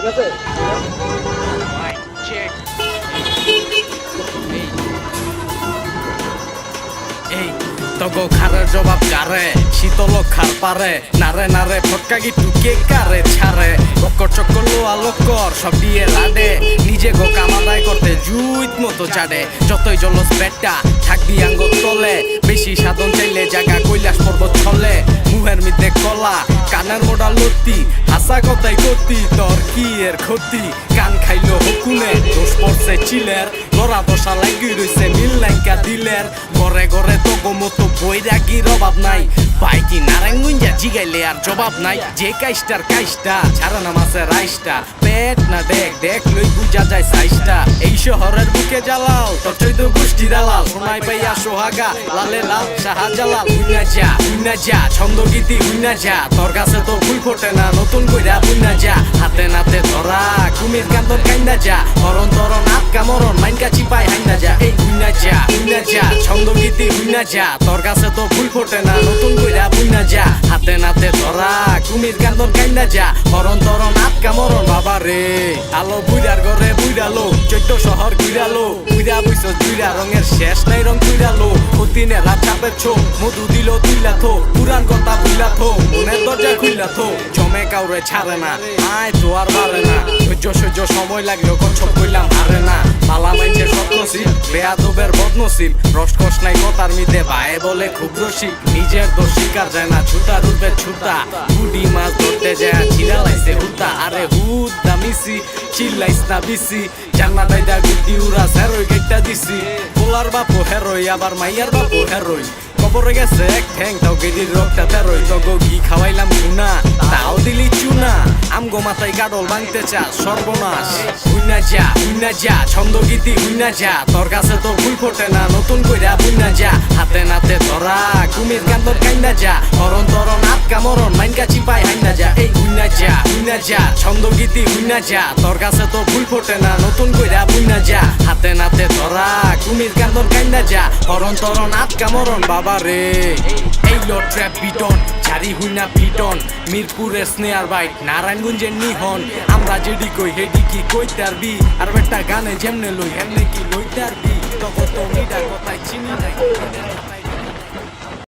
ঠিক তগো খারের জবাব কারে? শীতল খার পারে। নারে নারে ফটকা গিটু কে কারে? ছাড়ে। বক্কর চক্কর লোয়া লক্কর সব দিয়ে লাডে। নিজে গো কামাদায় করতে জুইত মতো চাডে। যতই জলস পেটটা থাকবি আঙ্গ তলে। বেশি সাধন চাইলে জায়গা কৈলাস পর্বত ছলে। মুহের মধ্যে কলা কানের মোডা লতি। হাসা কথাই করতি তোর কি এর ক্ষতি? কান খাইলো হুকুনে দোষ পড়ছে চিলের। লড়া দশা লাগি রইছে নীল লাইকা দিলের। ঘরে ঘরে তো মতো বৈরাগীর অভাব নাই। বাইকি নারায়ণগঞ্জা জিগাইলে আর জবাব নাই। যে কাইস্টার কাইস্টা, ছাড়া না মাসে রাইসটা পেট না দেখ দেখ লই বুঝা যায় সাইসটা এই শহরের বুকে জ্বালাও, তোর চৈদ্য গোষ্ঠী দালাল, সোনাই পাইয়া সোহাগা, লালে লাল শাহজালাল হুইনা যা হুইনা যা ছন্দ গীতি হুইনা যা, তোর কাছে তো ফুল ফোটে না, নতুন কইরা হুইনা যা, হাতে নাতে ধরা, কুমির কান্দর কাইন্দা যা হরণ তরণ আটকা মরণ মাইনকা চিপাই হাইন্দা যা, এই হুইনা যা হুইনা যা ছন্দ গীতি হুইনা যা, তোর কাছে তো ফুল ফোটে না, নতুন কইরা হুইনা যা, হাতে নাতে ধরা, কুমির কান্দর কাইন্দা যা হরণ তরণ আটকা মরণ বাবা রে আলো বুইরার ঘরে বুইরালো চৈত্য শহর ঘুরালো বুইরা বইছ দুইরা রঙের শেষ নাই রং কুইরালো অতিনে রাত চাপের ছো মধু দিল তুইলা থো পুরান কথা বুইলা থো মনের দরজা খুইলা থো জমে কাউরে ছাড়ে না, আয় তো আর পারে না। সহ্য সহ্য সময় লাগল কচ্ছপ কইলাম হারে না। পালা মাইনছে স্বপ্নশীল, বেয়াদবের বদনশীল রসকস নাই কথার মিদে ভাই বলে খুব রসিক। নিজের দোষ স্বীকার যায় না, ছুটা রূপে ছুটা। গুডি মাছ ধরতে যায় চিরালাইছে হুতা। দামিসি চিল্লাইস না বিসি জানা দাইদা বিউরা উড়া স্যারই গেটটা দিছি। পোলার বাপু হেরোই, আবার মাইয়ার বাপু হেরোই। কবরে গেছে, এক ঠ্যাং তাও গেদির রক্তটা তেরোই তো ঘি খাওয়াইলাম গুনা, তাও দিলি চুনা। আমগো মাথায় গাডল ভাঙতে চা, সর্বনাশ। হুইনা যা হুইনা যা ছন্দ গীতি হুইনা যা, তোর কাছে তো ফুল ফোটে না, নতুন কইরা বুইনা যা। হাতে নাতে ধরা, কুমির কান্দর কাইন্দা যা হরণ তরণ, আটকা মরণ, মাইনকা চিপাই হাইন্দা যা। এই হুইনা যা হুইনা যা ছন্দ গীতি হুইনা যা, তোর কাছে তো ফুল ফোটে না, নতুন কইরা বুইনা যা। হাতে ধরা কান্দর কাইন্দা যা। হরণ তরণ আটকা মরণ বাবা রে। এই লো ট্র্যাপ বিটন চারি হুইনা পিটন মিরপুরের স্নেয়ার বাইট নারায়ণগঞ্জের নিহন। আমরা যেডি কই, হেডি কি কইতে বি? আর একটা গানে যেমনে লই, হেমনে কি লই আরবি তখন তো মিটার কথাই চিনি নাই